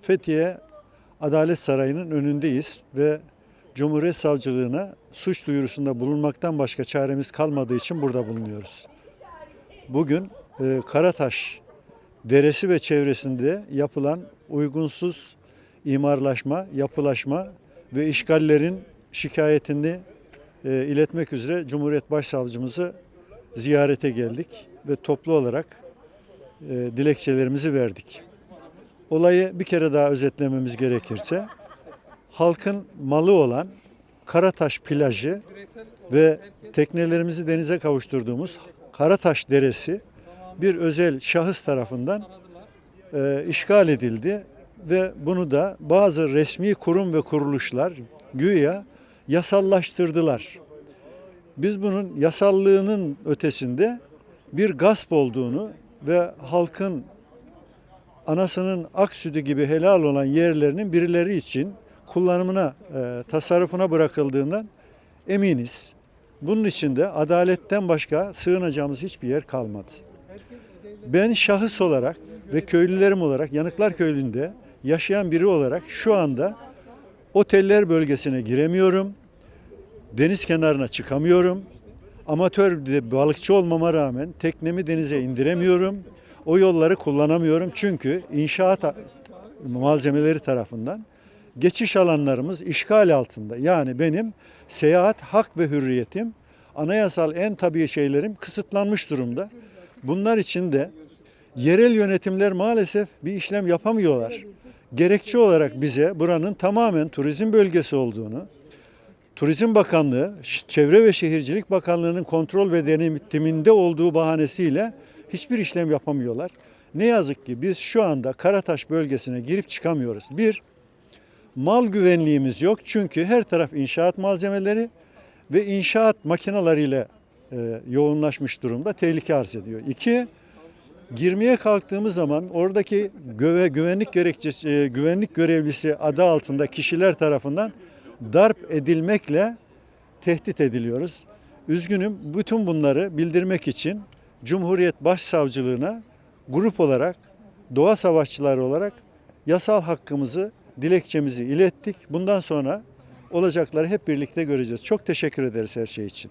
Fethiye Adalet Sarayı'nın önündeyiz ve Cumhuriyet Savcılığına suç duyurusunda bulunmaktan başka çaremiz kalmadığı için burada bulunuyoruz. Bugün e, Karataş Deresi ve çevresinde yapılan uygunsuz imarlaşma, yapılaşma ve işgallerin şikayetini e, iletmek üzere Cumhuriyet Başsavcımızı ziyarete geldik ve toplu olarak e, dilekçelerimizi verdik. Olayı bir kere daha özetlememiz gerekirse halkın malı olan Karataş plajı ve teknelerimizi denize kavuşturduğumuz Karataş Deresi bir özel şahıs tarafından e, işgal edildi ve bunu da bazı resmi kurum ve kuruluşlar güya yasallaştırdılar. Biz bunun yasallığının ötesinde bir gasp olduğunu ve halkın anasının ak sütü gibi helal olan yerlerinin birileri için kullanımına, e, tasarrufuna bırakıldığından eminiz. Bunun için de adaletten başka sığınacağımız hiçbir yer kalmadı. Ben şahıs olarak ve köylülerim olarak Yanıklar Köyü'nde yaşayan biri olarak şu anda oteller bölgesine giremiyorum. Deniz kenarına çıkamıyorum. Amatör bir balıkçı olmama rağmen teknemi denize indiremiyorum. O yolları kullanamıyorum çünkü inşaat malzemeleri tarafından geçiş alanlarımız işgal altında. Yani benim seyahat hak ve hürriyetim, anayasal en tabii şeylerim kısıtlanmış durumda. Bunlar için de yerel yönetimler maalesef bir işlem yapamıyorlar. Gerekçe olarak bize buranın tamamen turizm bölgesi olduğunu, Turizm Bakanlığı, Çevre ve Şehircilik Bakanlığı'nın kontrol ve denetiminde olduğu bahanesiyle hiçbir işlem yapamıyorlar. Ne yazık ki biz şu anda Karataş bölgesine girip çıkamıyoruz. Bir, mal güvenliğimiz yok çünkü her taraf inşaat malzemeleri ve inşaat makinalarıyla e, yoğunlaşmış durumda tehlike arz ediyor. İki, girmeye kalktığımız zaman oradaki göve, güvenlik gerekçesi, e, güvenlik görevlisi adı altında kişiler tarafından darp edilmekle tehdit ediliyoruz. Üzgünüm bütün bunları bildirmek için Cumhuriyet Başsavcılığına grup olarak, doğa savaşçıları olarak yasal hakkımızı, dilekçemizi ilettik. Bundan sonra olacakları hep birlikte göreceğiz. Çok teşekkür ederiz her şey için.